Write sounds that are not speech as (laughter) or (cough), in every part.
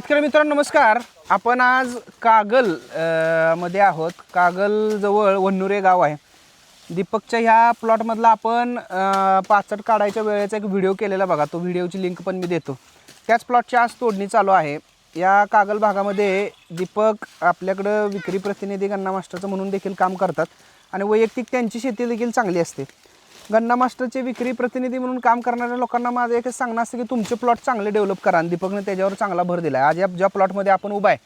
शेतकरी मित्रांनो नमस्कार. आपण आज कागल अ, मध्ये आहोत. कागल जवळ वन्नुरे गाव आहे. दीपकच्या ह्या प्लॉटमधला आपण अ, पाचट काढायच्या वेळेचा एक व्हिडिओ केलेला बघा. तो व्हिडिओची लिंक पण मी देतो. त्याच प्लॉटची आज तोडणी चालू आहे. या कागल भागामध्ये दीपक आपल्याकडं विक्री प्रतिनिधी गन्ना मास्टरचं म्हणून देखील काम करतात. आणि वैयक्तिक त्यांची शेती देखील चांगली असते. गन्ना मास्टरचे विक्री प्रतिनिधी म्हणून काम करणाऱ्या लोकांना माझं एकच सांगणं असतं की तुमचे प्लॉट चांगले डेव्हलप करा. आणि दीपकने त्याच्यावर चांगला भर दिला आहे आज या ज्या प्लॉटमध्ये आपण उभा आहे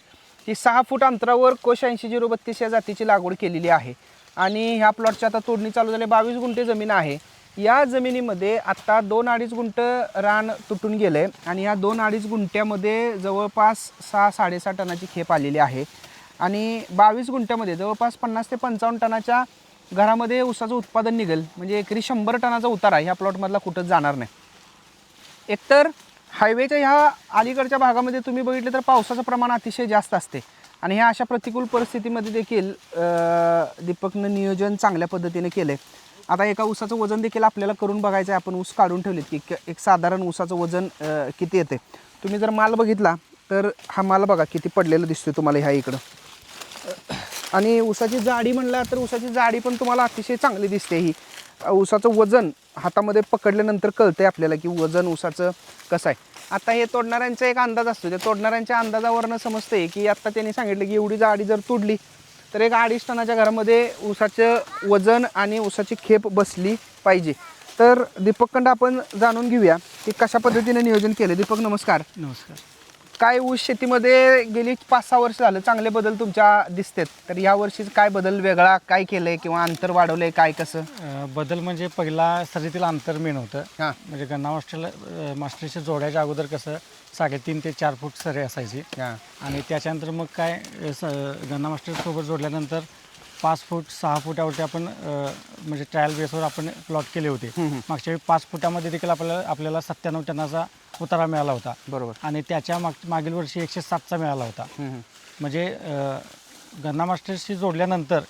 ती सहा फूट अंतरावर कोश ऐंशी झिरो बत्तीस या जातीची लागवड केलेली आहे. आणि ह्या प्लॉटची आता तोडणी चालू झाली. बावीस गुंठे जमीन आहे. या जमिनीमध्ये आत्ता दोन अडीच गुंट रान तुटून गेलं. आहे आणि या दोन अडीच गुंठ्यामध्ये जवळपास सहा साडेसहा टनाची खेप आलेली आहे. आणि बावीस गुंठ्यामध्ये जवळपास पन्नास ते पंचावन्न टनाच्या घरामध्ये ऊसाचं उत्पादन निघेल म्हणजे एकरी शंभर टनाचा उतारा ह्या प्लॉटमधला कुठंच जाणार नाही. एकतर हायवेच्या ह्या अलीकडच्या भागामध्ये तुम्ही बघितलं तर पावसाचं प्रमाण अतिशय जास्त असते. आणि ह्या अशा प्रतिकूल परिस्थितीमध्ये देखील दीपकनं नियोजन चांगल्या पद्धतीने केलं आहे आता एका ऊसाचं वजन देखील आपल्याला करून बघायचं आहे आपण ऊस काढून ठेवलेत की क- एक साधारण ऊसाचं वजन किती येते. तुम्ही जर माल बघितला तर हा माल बघा किती पडलेला दिसतोय तुम्हाला ह्या इकडं. आणि ऊसाची जाडी म्हणला तर ऊसाची जाडी पण तुम्हाला अतिशय चांगली दिसते ही. ऊसाचं वजन हातामध्ये पकडल्यानंतर कळतंय आपल्याला की वजन ऊसाचं कसं आहे. आता हे तोडणाऱ्यांचा एक अंदाज असतो. त्या तोडणाऱ्यांच्या अंदाजावरनं समजते की आत्ता त्यांनी सांगितलं की एवढी जाडी जर तोडली तर एक अडीच टनाच्या घरामध्ये ऊसाचं वजन आणि ऊसाची खेप बसली पाहिजे. तर दीपककंड आपण जाणून घेऊया की कशा पद्धतीने नियोजन केलं. दीपक नमस्कार. नमस्कार. काय ऊस शेतीमध्ये गेली पाच सहा वर्ष झालं चांगले बदल तुमच्या दिसतात. तर या वर्षी काय बदल वेगळा काय केलंय किंवा अंतर वाढवलंय काय कसं? अ, बदल म्हणजे पहिला सरीतील अंतर मेन होतं. हां. म्हणजे गन्ना मास्टरला अ, मास्टरच्या जोड्याच्या अगोदर कसं साडेतीन ते चार फूट सरी असायची. हां. आणि त्याच्यानंतर मग काय अ, स गन्ना मास्टरसोबत जोडल्यानंतर पाच फूट सहा फुटावरती आपण अ, म्हणजे ट्रायल बेसवर आपण प्लॉट केले होते. मागच्या वेळी पाच फुटामध्ये देखील आपल्याला आपल्याला सत्त्याण्णव टनाचा उतारा मिळाला होता. बरोबर. आणि त्याच्या माग मागील वर्षी एकशे सातचा मिळाला होता. हम्म, हम्म. म्हणजे अ, गन्ना मास्टरशी जोडल्यानंतर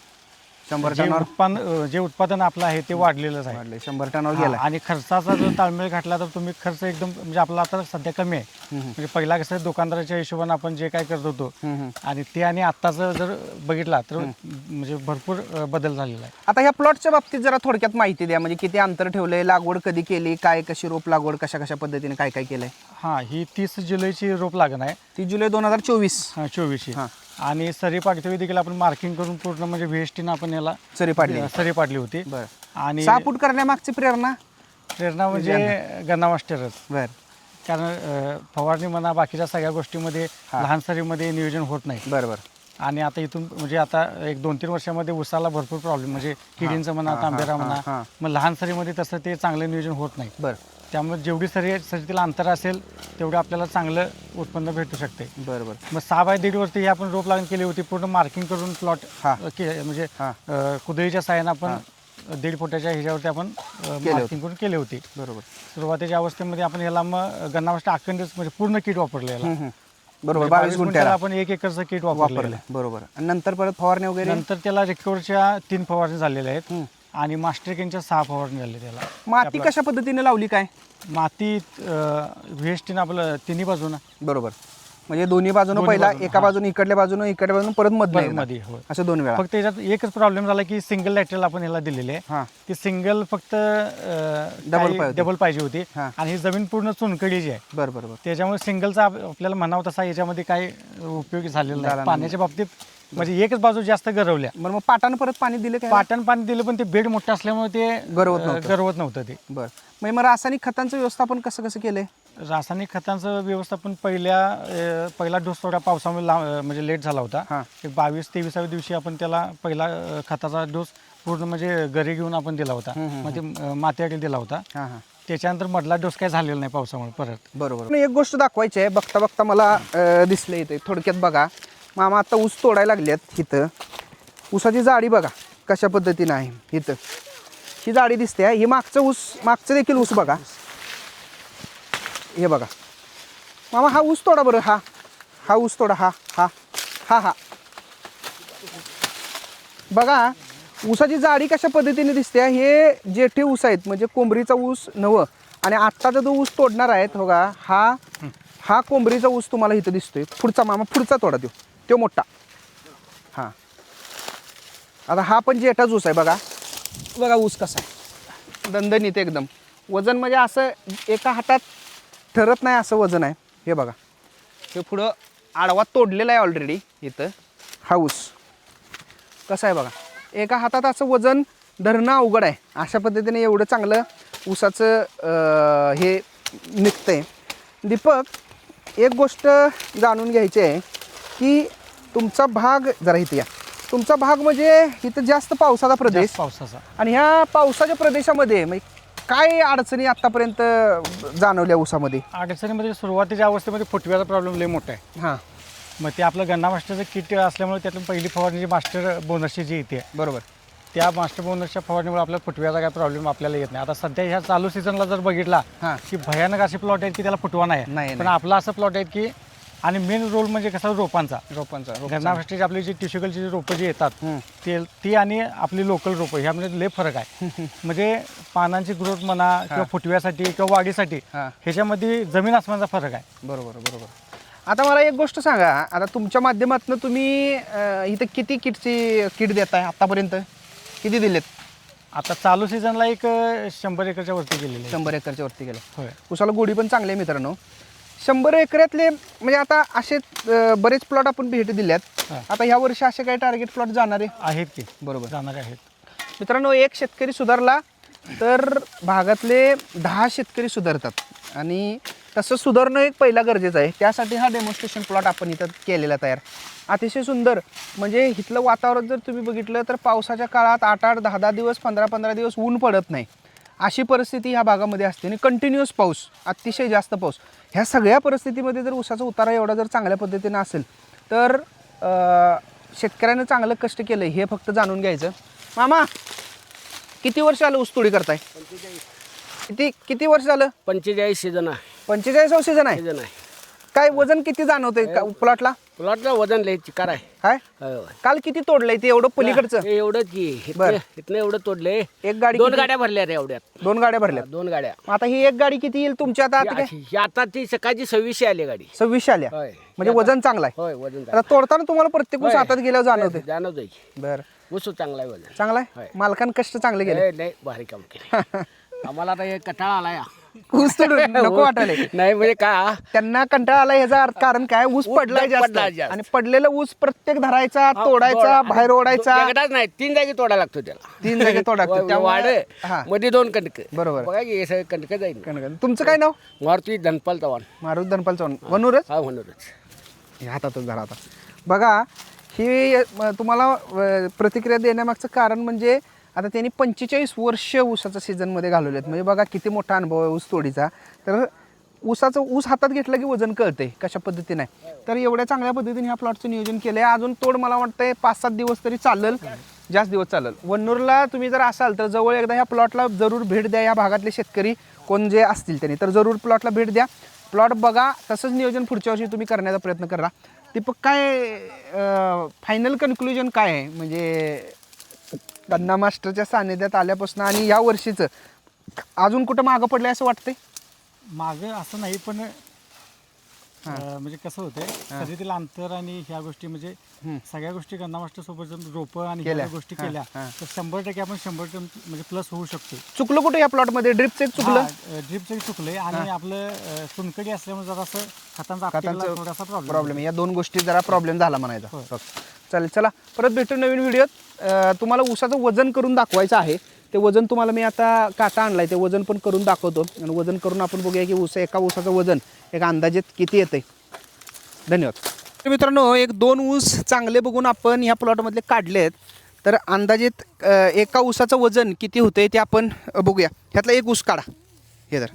शंभर जे टनावर उत्पन्न जे उत्पादन आपलं आहे ते वाढलेलंच आहे. वाढले शंभर टनावर हा, गेला आणि खर्चाचा जर ताळमेळ घातला तर तुम्ही खर्च एकदम म्हणजे आपला आता सध्या कमी आहे. म्हणजे पहिला कसं दुकानदाराच्या हिशोबाने आपण जे काय करत होतो. आणि ते आणि आत्ताचं जर बघितला तर म्हणजे भरपूर अ, बदल झालेला आहे. आता ह्या प्लॉटच्या बाबतीत जरा थोडक्यात माहिती द्या म्हणजे किती अंतर ठेवलंय लागवड कधी केली काय कशी रोप लागवड कशा कशा पद्धतीने काय काय केलंय? हां ही तीस जुलैची रोप लागण आहे. ती जुलै दोन हजार चोवीस. चोवीसची. हां. आणि सरी पाडतेवेळी देखील आपण मार्किंग करून पूर्ण म्हणजे व्ही आपण याला सरी पाडली. सरी पाडली होती. बर. आणि सहा फूट करण्यामागची प्रेरणा? प्रेरणा म्हणजे गन्ना मास्टरच. बर. कारण अ, फवारणी म्हणा बाकीच्या सगळ्या गोष्टीमध्ये लहान सरीमध्ये नियोजन होत नाही. बर बर. आणि आता इथून म्हणजे आता एक दोन तीन वर्षामध्ये उसाला भरपूर प्रॉब्लेम म्हणजे किडींचं म्हणा तांबेरा म्हणा. मग लहान सरीमध्ये तसं ते चांगलं नियोजन होत नाही. बर. त्यामुळे जेवढी सरी सरीतील अंतर असेल तेवढं आपल्याला चांगलं उत्पन्न भेटू शकते. बर बर. मग सहा बाय दीड वरती ही आपण रोप लागण केली होती पूर्ण मार्किंग करून प्लॉट हा. म्हणजे. अ, कुदळीच्या साह्यानं आपण दीड फुटाच्या ह्याच्यावरती आपण मार्किंग करून केली होती. बरोबर. सुरुवातीच्या अवस्थेमध्ये आपण याला मग गन्नावष्ट अखंडच म्हणजे पूर्ण किट वापरलं याला. बरोबर म्हणजे बावीस गुंठ्याला. आपण एक एकरचं किट वापरलं वापरले बरोबर. आणि नंतर परत फवारणी वगैरे? नंतर त्याला रिकवरच्या तीन फवारणी झालेल्या आहेत. आणि मास्टरकिनच्या सहा फवारणी झाल्या त्याला. माती कशा पद्धतीने लावली काय? माती व्हेस्टीन आपलं तिन्ही बाजूनं. बरोबर. म्हणजे दोन्ही बाजूनं पहिला एका बाजूनं इकडल्या बाजूनं इकडल्या बाजूनं परत. मध्ये असं दोन वेळा. फक्त त्याच्यात एकच प्रॉब्लेम झाला की सिंगल लॅटरल आपण ह्याला दिलेले. आहे हा. ती सिंगल फक्त Double पाहिजे. डबल पाहिजे होती. हा. आणि ही जमीन पूर्ण चुनकडीची आहे. बर बर बर. त्याच्यामुळे सिंगलचा आपल्याला म्हणावं तसा याच्यामध्ये काही उपयोगी झालेला झाला नाही नाही. पाण्याच्या बाबतीत म्हणजे एकच बाजू जास्त गरवल्या. बरं मग पाटानं परत पाणी दिलं काय? पाटण पाणी दिलं पण ते बेड मोठं असल्यामुळे ते गरवत अं, नव्हतं. गरवत नव्हतं ते. बर. म्हणजे मग रासायनिक खतांचं व्यवस्थापन कसं कसं केलंय? रासायनिक खतांचं व्यवस्थापन पहिल्या अं, पहिला डोस थोड्या पावसामुळे ला- अं, म्हणजे लेट झाला होता. हा. एक बावीस तेविसाव्या दिवशी आपण त्याला पहिला अं, खताचा डोस पूर्ण म्हणजे घरी घेऊन आपण दिला होता. हम्म, हम्म, म्हणजे मातीसाठी दिला होता. हा हा. त्याच्यानंतर मधला डोस काय झालेला नाही पावसामुळे परत. बरोबर. एक गोष्ट दाखवायची आहे. बघता बघता मला अं, दिसलं इथे. थोडक्यात बघा. मामा आता ऊस तोडायला लागल्यात इथं. ऊसाची जाडी बघा कशा पद्धतीनं आहे इथं. ही जाडी दिसते ही. मागचं ऊस मागचं देखील ऊस बघा. हे बघा. मामा हा ऊस तोडा बरं हा. हा ऊस तोडा हा हा. हा हा. बघा ऊसाची जाडी कशा पद्धतीने दिसते हे. जेठे ऊस आहेत म्हणजे कोंबरीचा ऊस नवं. आणि आत्ताचा जो ऊस तोडणार आहेत हो का हा हा कोंबरीचा ऊस तुम्हाला इथं दिसतोय. पुढचा मामा पुढचा तोडा देऊ. तो मोठा. हां. आता हा पण जेठाच ऊस आहे बघा. बघा ऊस कसा आहे. दणदणीत एकदम. वजन म्हणजे असं एका हातात ठरत नाही असं वजन आहे. हे बघा. हे पुढं आडवा तोडलेला आहे ऑलरेडी इथं. हा ऊस. कसं आहे बघा. एका हातात असं वजन धरणं अवघड आहे. अशा पद्धतीने एवढं चांगलं ऊसाचं हे निघतंय. दीपक एक गोष्ट जाणून घ्यायची आहे की तुमचा भाग जरा इथे या. तुमचा भाग म्हणजे इथं जास्त पावसाचा प्रदेश. पावसाचा. आणि ह्या पावसाच्या प्रदेशामध्ये म्हणजे काय अडचणी आतापर्यंत जाणवल्या ऊसामध्ये? अडचणीमध्ये सुरुवातीच्या अवस्थेमध्ये फुटव्याचा प्रॉब्लेम लय मोठा आहे. हां. मग ते आपलं गन्ना मास्टरचं किट असल्यामुळे त्यातून पहिली फवारणी जी मास्टर बोनसची जी येते बरोबर. त्या मास्टर बोनसच्या फवारणीमुळे आपल्याला फुटव्याचा काय प्रॉब्लेम आपल्याला येत नाही. आता सध्या ह्या चालू सीझनला जर बघितला हां. की भयानक असे प्लॉट आहेत की त्याला फुटवा नाही. आहे. पण. आपला असं प्लॉट आहेत की आणि मेन रोल म्हणजे कसा रोपांचा? रोपांचा मास्टरची आपली जी जी रोपं जी येतात. ते ती आणि आपली लोकल रोपं ह्यामध्ये लय फरक आहे. म्हणजे पानांची ग्रोथ म्हणा किंवा फुटव्यासाठी किंवा वाढीसाठी ह्याच्यामध्ये जमीन आसमानचा फरक आहे. बरोबर बरोबर. आता मला एक गोष्ट सांगा. आता तुमच्या माध्यमातून तुम्ही इथं किती किटची किट देताय आतापर्यंत? किती दिलेत? आता चालू सीझनला एक शंभर एकरच्या वरती गेलेले. शंभर एकरच्या वरती गेले. उसाला गोडी पण चांगली आहे मित्रांनो. शंभर एकरातले म्हणजे आता असे अं, बरेच प्लॉट आपण भेट दिल्यात. हां. आता ह्या वर्षी असे काही टार्गेट प्लॉट जाणारे आहेत की. बरोबर. जाणारे आहेत. मित्रांनो एक शेतकरी सुधारला तर भागातले दहा शेतकरी सुधारतात. आणि तसं सुधारणं एक पहिला गरजेचं आहे. त्यासाठी हा डेमॉन्स्ट्रेशन प्लॉट आपण इथं केलेला तयार. अतिशय सुंदर. म्हणजे इथलं वातावरण जर तुम्ही बघितलं तर पावसाच्या काळात आठ आठ दहा दहा दिवस पंधरा पंधरा दिवस ऊन पडत नाही. अशी परिस्थिती ह्या भागामध्ये असते आणि कंटिन्युअस पाऊस अतिशय जास्त पाऊस. ह्या सगळ्या परिस्थितीमध्ये जर ऊसाचा उतारा एवढा जर चांगल्या पद्धतीनं असेल तर शेतकऱ्यानं चांगलं कष्ट केलं हे फक्त जाणून घ्यायचं. मामा किती वर्ष आलं ऊसतोडी करताय? किती किती वर्ष झालं? पंचेचाळीस सीझन आहे. पंचेचाळीस सीझन आहे? सीझन आहे. काय वजन किती जाणवतंय का प्लॉटला? प्लॉटला वजन लय चिकार आहे. काय होय, होय. काल किती तोडलंय ते एवढं पलीकडचं? हे एवढंच की बरं. इथनं इथनं एवढं तोडले एक गाडी दोन किती? गाड्या भरल्या रे एवढ्यात. दोन गाड्या भरल्या दोन गाड्या. आता ही एक गाडी किती येईल तुमच्या आता? आता काय? ही- ही आता ती सकाळची सव्वीसशे आली गाडी. सव्वीसशे आल्या होय. म्हणजे वजन चांगलं आहे. होय वजन आता तोडताना तुम्हाला प्रत्येक ऊस होय. हातात गेल्यावर जाणवते जाणवतोय बर. ऊस चांगला आहे वजन. चांगला आहे? होय. मालकान कष्ट चांगले गेले लय लय भारी काम केलं. (laughs) आम्हाला आता हे कटाळा आला या ऊस तोडून (laughs) नको वाटायला. नाही म्हणजे का? त्यांना कंटाळा आला ह्याचा अर्थ कारण काय? ऊस पडलाय जास्त पडलाय जास्त. आणि पडलेला ऊस प्रत्येक धरायचा तोडायचा बाहेर ओढायचा. एकदाच नाही तीन जागी तोडा लागतो त्याला. तीन जागी तोडा लागतो. (laughs) त्यामुळे- वाढ हा. मध्ये दोन कणक. बरोबर. बघा की हे सगळं कणक जाईल कणकण. तुमचं काय नाव? मारुती धनपाल चव्हाण. मारुती धनपाल चव्हाण. वनूरच? हा म्हणूनच हे हातातच धरा आता. बघा ही तुम्हाला अ, प्रतिक्रिया देण्यामागचं कारण म्हणजे आता त्यांनी पंचेचाळीस वर्ष ऊसाच्या सीझनमध्ये घालवले आहेत. म्हणजे बघा किती मोठा अनुभव आहे ऊस तोडीचा. तर ऊसाचं ऊस हातात घेतलं की वजन कळते कशा पद्धतीने तर एवढ्या चांगल्या पद्धतीने ह्या प्लॉटचं नियोजन केलं आहे अजून तोड मला वाटतंय पाच सात दिवस तरी चालेल. जास्त दिवस चालेल. वन्नूरला तुम्ही जर असाल तर जवळ एकदा ह्या प्लॉटला जरूर भेट द्या. या भागातले शेतकरी कोण जे असतील त्यांनी. तर जरूर प्लॉटला भेट द्या. प्लॉट बघा. तसंच नियोजन पुढच्या वर्षी तुम्ही करण्याचा प्रयत्न करा. दीपक काय फायनल कन्क्लुजन काय आहे? म्हणजे गन्ना मास्टरच्या सानिध्यात आल्यापासून आणि या वर्षीचं अजून कुठं मागं पडलंय असं वाटतंय? मागं असं नाही पण अं, म्हणजे कसं होतंय शर्यतील अंतर आणि ह्या गोष्टी म्हणजे सगळ्या गोष्टी गन्ना मास्टर सोबत जर रोपं आणि ह्या केल्या. गोष्टी केल्या. तर शंभर टक्के आपण शंभर टक्के म्हणजे प्लस होऊ शकतो चुकलं कुठं या प्लॉटमध्ये ड्रिपचं एक चुकलं? ड्रिपचं चुकलंय आणि आपलं चुनकडी असल्यामुळे जरासं खतांचा थोडासा प्रॉब्लेम प्रॉब्लेम या दोन गोष्टी जरा प्रॉब्लेम झाला म्हणायचा. चालेल. चला परत भेटू नवीन व्हिडिओत. तुम्हाला ऊसाचं वजन करून दाखवायचं आहे. ते वजन तुम्हाला मी आता काटा आणलाय ते वजन पण करून दाखवतो. आणि वजन करून आपण बघूया की ऊस एका ऊसाचं वजन एका अंदाजेत किती येतंय. धन्यवाद. तर मित्रांनो एक दोन ऊस चांगले बघून आपण ह्या प्लॉटमधले काढले आहेत तर अंदाजित एका ऊसाचं वजन किती होतंय ते आपण बघूया. ह्यातला एक ऊस काढा. हे तर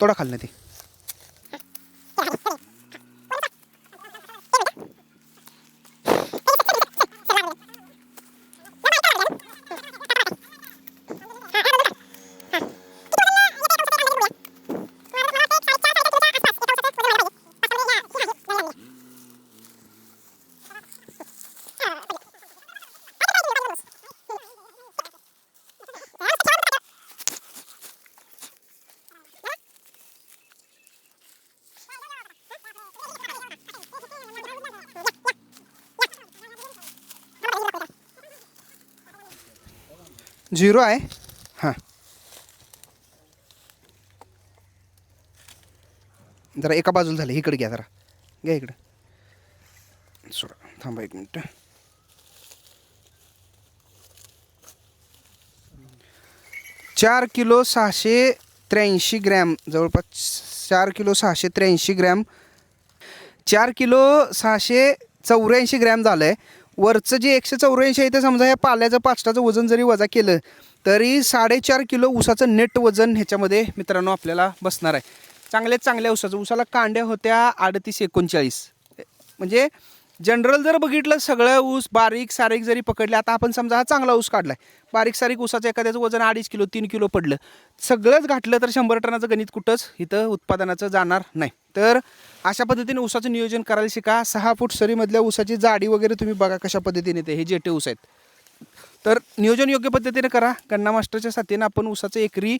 थोडा खाल्लं ते. झिरो आहे. हां. जरा एका बाजूला झालं. इकडे घ्या जरा. घ्या इकडं. सोडा. थांबा एक मिनटं. चार किलो सहाशे त्र्याऐंशी ग्रॅम. जवळपास चार किलो सहाशे त्र्याऐंशी ग्रॅम. चार किलो सहाशे चौऱ्याऐंशी ग्रॅम झालं आहे वरचं जे एकशे चौऱ्याऐंशी आहे ते समजा या पाल्याचं पाचटाचं वजन जरी वजा केलं तरी साडेचार किलो ऊसाचं नेट वजन ह्याच्यामध्ये मित्रांनो आपल्याला बसणार आहे. चांगल्या चांगल्या ऊसाचं. ऊसाला कांड्या होत्या अडतीस एकोणचाळीस. म्हणजे जनरल जर बघितलं सगळं ऊस बारीक सारीक जरी पकडले आता आपण समजा हा चांगला ऊस काढलाय. बारीक सारीक ऊसाचं एखाद्याचं वजन अडीच किलो तीन किलो पडलं. सगळंच घातलं तर शंभर टनाचं गणित कुठंच इथं उत्पादनाचं जाणार नाही. तर अशा पद्धतीने ऊसाचं नियोजन करायला शिका. सहा फूट सरीमधल्या ऊसाची जाडी वगैरे तुम्ही बघा कशा पद्धतीने ते हे जेटे ऊस आहेत. तर नियोजन योग्य पद्धतीने करा. गन्ना मास्टरच्या साथीनं आपण ऊसाचं एकरी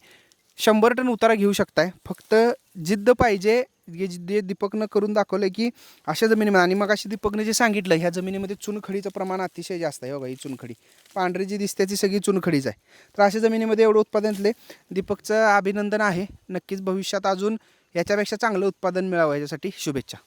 शंभर टन उतारा घेऊ शकताय. फक्त जिद्द पाहिजे हे जे दीपकनं करून दाखवलं की अशा जमिनीमध्ये आणि मग अशी दीपकनं जे सांगितलं ह्या जमिनीमध्ये चुनखडीचं प्रमाण अतिशय जास्त आहे. हो बघा ही चुनखडी. पांढरी जी दिसते ती सगळी चुनखडीच आहे. तर अशा जमिनीमध्ये एवढं उत्पादन दिले दीपकचं अभिनंदन आहे. नक्कीच भविष्यात अजून याच्यापेक्षा चांगलं उत्पादन मिळावं याच्यासाठी शुभेच्छा.